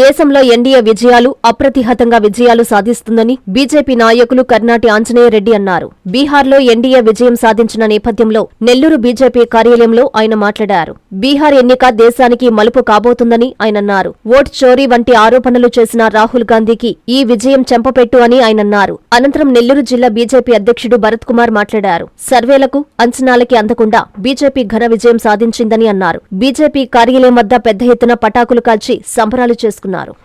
దేశంలో ఎన్డీఏ విజయాలు అప్రతిహతంగా విజయాలు సాధిస్తుందని బీజేపీ నాయకులు కర్నాటి ఆంజనేయరెడ్డి అన్నారు. బీహార్లో ఎన్డీఏ విజయం సాధించిన నేపథ్యంలో నెల్లూరు బీజేపీ కార్యాలయంలో ఆయన మాట్లాడారు. బీహార్ ఎన్నిక దేశానికి మలుపు కాబోతుందని ఆయన అన్నారు. ఓట్ చోరీ వంటి ఆరోపణలు చేసిన రాహుల్ గాంధీకి ఈ విజయం చెంపపెట్టు అని ఆయన అన్నారు. అనంతరం నెల్లూరు జిల్లా బీజేపీ అధ్యక్షుడు భరత్ కుమార్ మాట్లాడారు. సర్వేలకు అంచనాలకి అందకుండా బీజేపీ ఘన విజయం సాధించిందని అన్నారు. బీజేపీ కార్యాలయం వద్ద పెద్ద ఎత్తున పటాకులు కాల్చి సంబరాలు చేసుకున్నారు. Gnaro.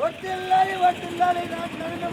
వర్ధిల్లాలి, వర్ధిల్లాలి, నరేంద్ర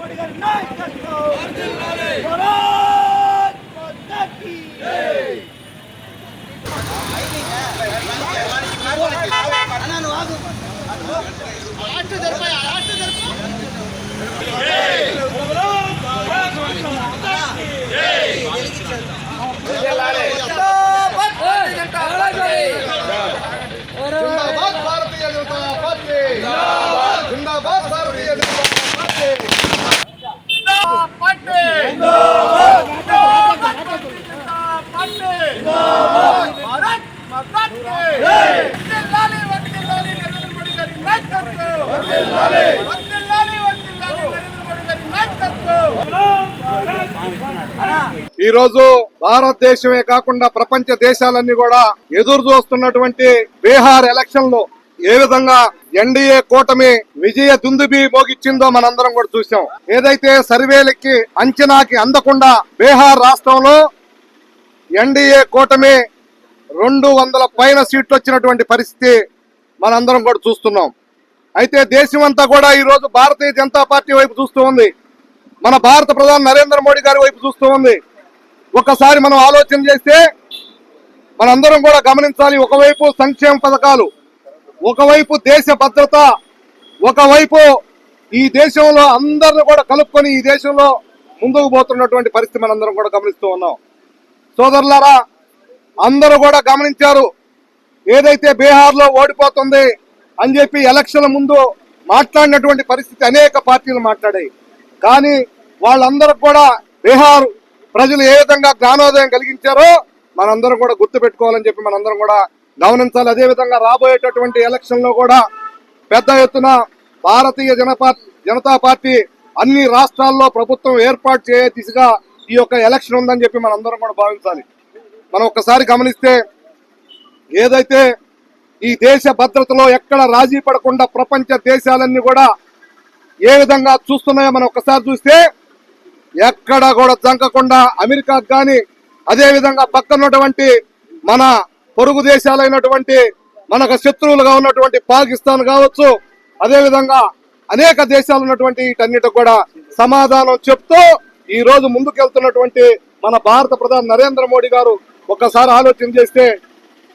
ఈ రోజు భారతదేశమే కాకుండా ప్రపంచ దేశాలన్నీ కూడా ఎదురు చూస్తున్నటువంటి బీహార్ ఎలక్షన్లో ఏ విధంగా ఎన్డీఏ కూటమి విజయ దుందుబి మోగిచ్చిందో మనందరం కూడా చూసాం ఏదైతే సర్వేలకి అంచనాకి అందకుండా బీహార్ రాష్ట్రంలో ఎన్డీఏ కూటమి రెండు వందల పైన సీట్లు వచ్చినటువంటి పరిస్థితి మనందరం కూడా చూస్తున్నాం. అయితే దేశమంతా కూడా ఈరోజు భారతీయ జనతా పార్టీ వైపు చూస్తూ ఉంది. మన భారత ప్రధాని నరేంద్ర మోడీ గారి వైపు చూస్తూ ఉంది. ఒకసారి మనం ఆలోచన చేస్తే మనందరం కూడా గమనించాలి ఒకవైపు సంక్షేమ పథకాలు ఒకవైపు దేశ భద్రత ఒకవైపు ఈ దేశంలో అందరిని కూడా కలుపుకొని ఈ దేశంలో ముందుకు పోతున్నటువంటి పరిస్థితి మనందరం కూడా గమనిస్తూ ఉన్నాం. సోదరులారా అందరూ కూడా గమనించారు ఏదైతే బీహార్లో ఓడిపోతుంది అని చెప్పి ఎలక్షన్ ముందు మాట్లాడినటువంటి పరిస్థితి అనేక పార్టీలు మాట్లాడాయి. కానీ వాళ్ళందరూ కూడా బీహార్ ప్రజలు ఏ విధంగా జ్ఞానోదయం కలిగించారో మనందరం కూడా గుర్తు పెట్టుకోవాలని చెప్పి మనందరం కూడా గమనించాలి. అదే విధంగా రాబోయేటటువంటి ఎలక్షన్లో కూడా పెద్ద ఎత్తున భారతీయ జనతా పార్టీ అన్ని రాష్ట్రాల్లో ప్రభుత్వం ఏర్పాటు చేయ దిశగా ఈ యొక్క ఎలక్షన్ ఉందని చెప్పి మనందరం కూడా భావించాలి. మనం ఒక్కసారి గమనిస్తే ఏదైతే ఈ దేశ భద్రతలో ఎక్కడ రాజీ పడకుండా ప్రపంచ దేశాలన్నీ కూడా ఏ విధంగా చూస్తున్నాయో మనం ఒక్కసారి చూస్తే ఎక్కడ కూడా జంకకుండా అమెరికాకు కానీ అదే విధంగా పక్కనున్నటువంటి మన పొరుగు దేశాలైనటువంటి మనకు శత్రువులుగా ఉన్నటువంటి పాకిస్తాన్ కావచ్చు అదేవిధంగా అనేక దేశాలు ఉన్నటువంటి వీటన్నిటి కూడా సమాధానం చెప్తూ ఈ రోజు ముందుకెళ్తున్నటువంటి మన భారత ప్రధాని నరేంద్ర మోడీ గారు ఒక్కసారి ఆలోచన చేస్తే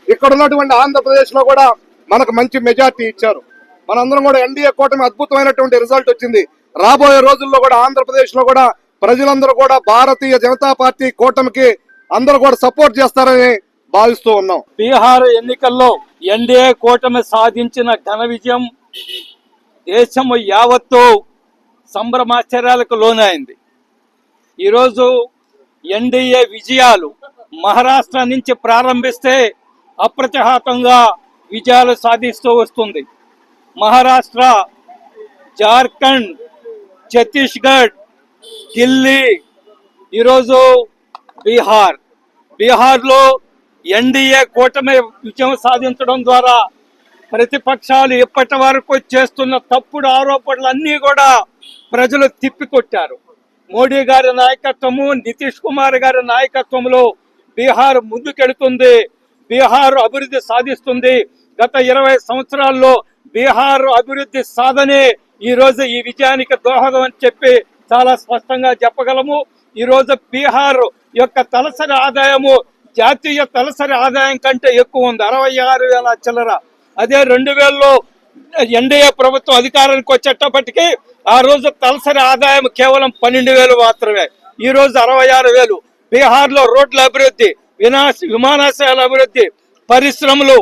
ఇక్కడ ఉన్నటువంటి ఆంధ్రప్రదేశ్లో కూడా మనకు మంచి మెజార్టీ ఇచ్చారు. మనందరం కూడా ఎన్డీఏ కూటమి అద్భుతమైనటువంటి రిజల్ట్ వచ్చింది. రాబోయే రోజుల్లో కూడా ఆంధ్రప్రదేశ్లో కూడా ప్రజలందరూ కూడా భారతీయ జనతా పార్టీ కూటమికి అందరూ కూడా సపోర్ట్ చేస్తారని భావిస్తూ ఉన్నాం. బీహార్ ఎన్నికల్లో ఎన్డీఏ కూటమి సాధించిన ఘన విజయం దేశము యావత్తు సంభ్రమాశ్చర్యాలకు లోనైంది. ఈరోజు ఎన్డీఏ విజయాలు మహారాష్ట్ర నుంచి ప్రారంభిస్తే అప్రతిహాతంగా విజయాలు సాధిస్తూ వస్తుంది. మహారాష్ట్ర జార్ఖండ్ ఛత్తీస్గఢ్ ఢిల్లీ ఈరోజు బీహార్. బీహార్లో ఎన్డీఏ కూటమి విజయం సాధించడం ద్వారా ప్రతిపక్షాలు ఇప్పటి వరకు చేస్తున్న తప్పుడు ఆరోపణలన్నీ కూడా ప్రజలు తిప్పికొట్టారు. మోడీ గారి నాయకత్వము నితీష్ కుమార్ గారి నాయకత్వంలో బీహార్ ముందుకెడుతుంది బీహార్ అభివృద్ధి సాధిస్తుంది గత ఇరవై సంవత్సరాల్లో బీహార్ అభివృద్ధి సాధనే ఈ రోజు ఈ విజయానికి దోహదం అని చెప్పి చాలా స్పష్టంగా చెప్పగలము. ఈ రోజు బీహార్ యొక్క తలసరి ఆదాయము జాతీయ తలసరి ఆదాయం కంటే ఎక్కువ ఉంది. అరవై ఆరు వేల చిల్లర. అదే రెండు వేలలో ఎన్డీఏ ప్రభుత్వం అధికారానికి వచ్చేటప్పటికి ఆ రోజు తలసరి ఆదాయం కేవలం పన్నెండు వేలు మాత్రమే. ఈ రోజు అరవై ఆరు వేలు. బీహార్లో రోడ్ల అభివృద్ధి వినాశ విమానాశ్రయాల అభివృద్ధి పరిశ్రమలు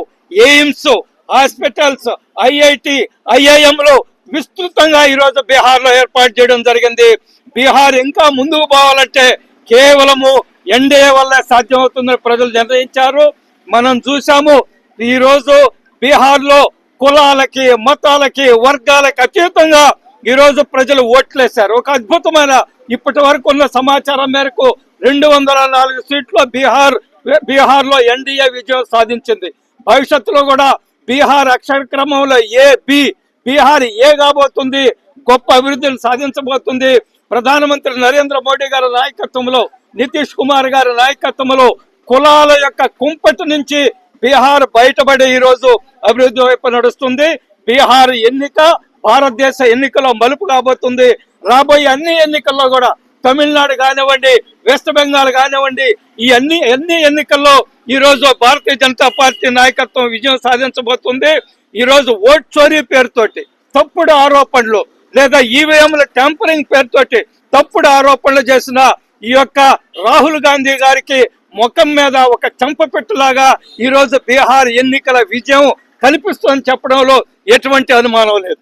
ఎయిమ్స్ హాస్పిటల్స్ ఐఐటి ఐఐఎంలు విస్తృతంగా ఈరోజు బీహార్లో ఏర్పాటు చేయడం జరిగింది. బీహార్ ఇంకా ముందుకు పోవాలంటే కేవలము ఎన్డీఏ వల్లే సాధ్యమవుతుందని ప్రజలు నిర్ణయించారు. మనం చూసాము ఈరోజు బీహార్లో కులాలకి మతాలకి వర్గాలకి అతీతంగా ఈరోజు ప్రజలు ఓట్లేశారు. ఒక అద్భుతమైన ఇప్పటి వరకు ఉన్న సమాచారం మేరకు రెండు వందల నాలుగు సీట్లు బీహార్ బీహార్లో ఎన్డీఏ విజయం సాధించింది. భవిష్యత్తులో కూడా బీహార్ అక్షర క్రమంలో ఏ బి బీహార్ ఏ కాబోతుంది గొప్ప అభివృద్ధిని సాధించబోతుంది ప్రధానమంత్రి నరేంద్ర మోడీ గారి నాయకత్వంలో నితీష్ కుమార్ గారి నాయకత్వంలో కులాల యొక్క కుంపటి నుంచి బీహార్ బయటపడి ఈ రోజు అభివృద్ధి వైపు నడుస్తుంది. బీహార్ ఎన్నిక భారతదేశ ఎన్నికలో మలుపు కాబోతుంది. రాబోయే అన్ని ఎన్నికల్లో కూడా తమిళనాడు కానివ్వండి వెస్ట్ బెంగాల్ కానివ్వండి ఈ అన్ని అన్ని ఎన్నికల్లో ఈరోజు భారతీయ జనతా పార్టీ నాయకత్వం విజయం సాధించబోతుంది. ఈరోజు ఓట్ చోరీ పేరుతోటి తప్పుడు ఆరోపణలు లేదా ఈవీఎంల టెంపరింగ్ పేరుతోటి తప్పుడు ఆరోపణలు చేసిన ఈ యొక్క రాహుల్ గాంధీ గారికి ముఖం మీద ఒక చెంపపెట్టులాగా ఈ ఈరోజు బీహార్ ఎన్నికల విజయం కనిపిస్తుందని చెప్పడంలో ఎటువంటి అనుమానం లేదు.